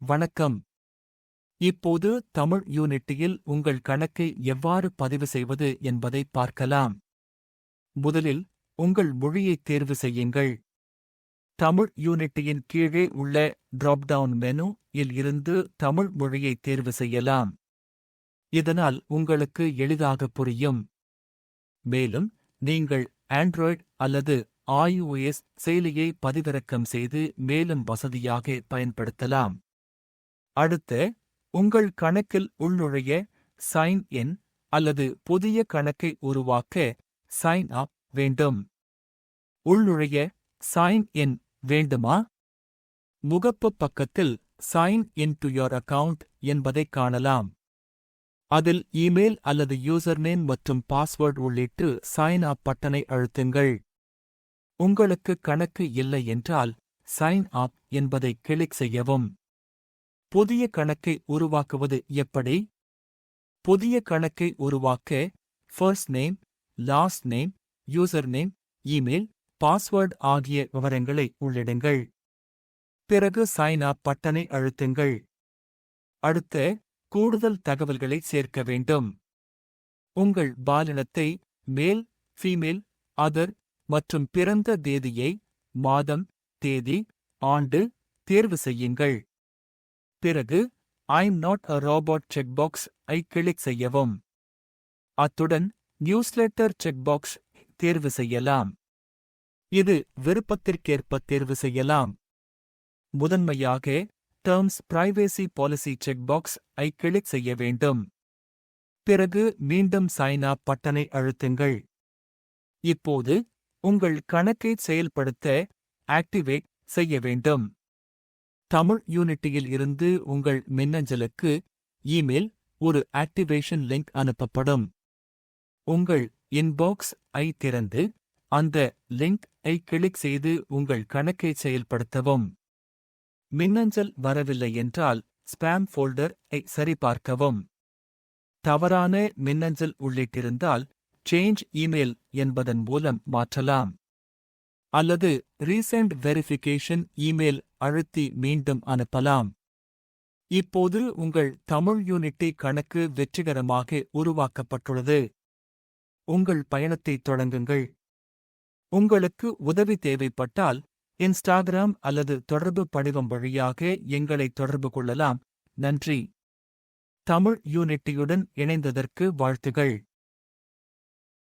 வணக்கம். இப்போது தமிழ் யூனிட்டியில் உங்கள் கணக்கை எவ்வாறு பதிவு செய்வது என்பதை பார்க்கலாம். முதலில் உங்கள் மொழியைத் தேர்வு செய்யுங்கள். தமிழ் யூனிட்டியின் கீழே உள்ள டிராப்டவுன் மெனு இல் இருந்து தமிழ் மொழியை தேர்வு செய்யலாம். இதனால் உங்களுக்கு எளிதாக புரியும். மேலும் நீங்கள் ஆண்ட்ராய்டு அல்லது iOS செயலியை பதிவிறக்கம் செய்து மேலும் வசதியாக பயன்படுத்தலாம். அடுத்து உங்கள் கணக்கில் உள்நுழைய சைன் இன் அல்லது புதிய கணக்கை உருவாக்க சைன் அப் வேண்டும். உள்நுழைய சைன் இன் வேண்டுமா? முகப்பு பக்கத்தில் sign in to your account என்பதைக் காணலாம். அதில் இமெயில் அல்லது யூசர் நேம் மற்றும் பாஸ்வேர்டு உள்ளிட்டு சைன் அப் பட்டனை அழுத்துங்கள். உங்களுக்கு கணக்கு இல்லை என்றால் சைன் அப் என்பதை கிளிக் செய்யவும். புதிய கணக்கை உருவாக்குவது எப்படி? புதிய கணக்கை உருவாக்க first name last name user name email password ஆகிய விவரங்களை உள்ளிடுங்கள். பிறகு சைன் அப் பட்டனை அழுத்துங்கள். அடுத்த கூடுதல் தகவல்களை சேர்க்க வேண்டும். உங்கள் பாலினத்தை மேல் ஃபீமேல் அதர் மற்றும் பிறந்த தேதியை மாதம் தேதி ஆண்டு தேர்வு செய்யுங்கள். பிறகு I'm not a robot checkbox I click செய்யவும். அத்துடன் நியூஸ்லெட்டர் செக்பாக்ஸ் தேர்வு செய்யலாம். இது விருப்பத்திற்கேற்ப தேர்வு செய்யலாம். முதன்மையாக டேர்ம்ஸ் பிரைவேசி பாலிசி செக்பாக்ஸ் ஐ கிளிக் செய்ய வேண்டும். பிறகு மீண்டும் சைன் அப் பட்டனை அழுத்துங்கள். இப்போது உங்கள் கணக்கை செயல்படுத்த ஆக்டிவேட் செய்ய வேண்டும். தமிழ் யூனிட்டியில் இருந்து உங்கள் மின்னஞ்சலுக்கு இமெயில் ஒரு ஆக்டிவேஷன் லிங்க் அனுப்பப்படும். உங்கள் இன்பாக்ஸ் ஐ திறந்து அந்த லிங்க் ஐ கிளிக் செய்து உங்கள் கணக்கை செயல்படுத்தவும். மின்னஞ்சல் வரவில்லை என்றால் ஸ்பாம் ஃபோல்டர் ஐ சரிபார்க்கவும். தவறான மின்னஞ்சல் உள்ளிட்டிருந்தால் சேஞ்ச் இமெயில் என்பதன் மூலம் மாற்றலாம். அல்லது ரீசெண்ட் வெரிஃபிகேஷன் இமெயில் அழுத்தி மீண்டும் அனுப்பலாம். இப்போது உங்கள் தமிழ் யூனிட்டி கணக்கு வெற்றிகரமாக உருவாக்கப்பட்டுள்ளது. உங்கள் பயணத்தை தொடங்குங்கள். உங்களுக்கு உதவி தேவைப்பட்டால் இன்ஸ்டாகிராம் அல்லது தொடர்பு படிவம் வழியாக எங்களை தொடர்பு கொள்ளலாம். நன்றி. தமிழ் யூனிட்டியுடன் இணைந்ததற்கு வாழ்த்துகள்.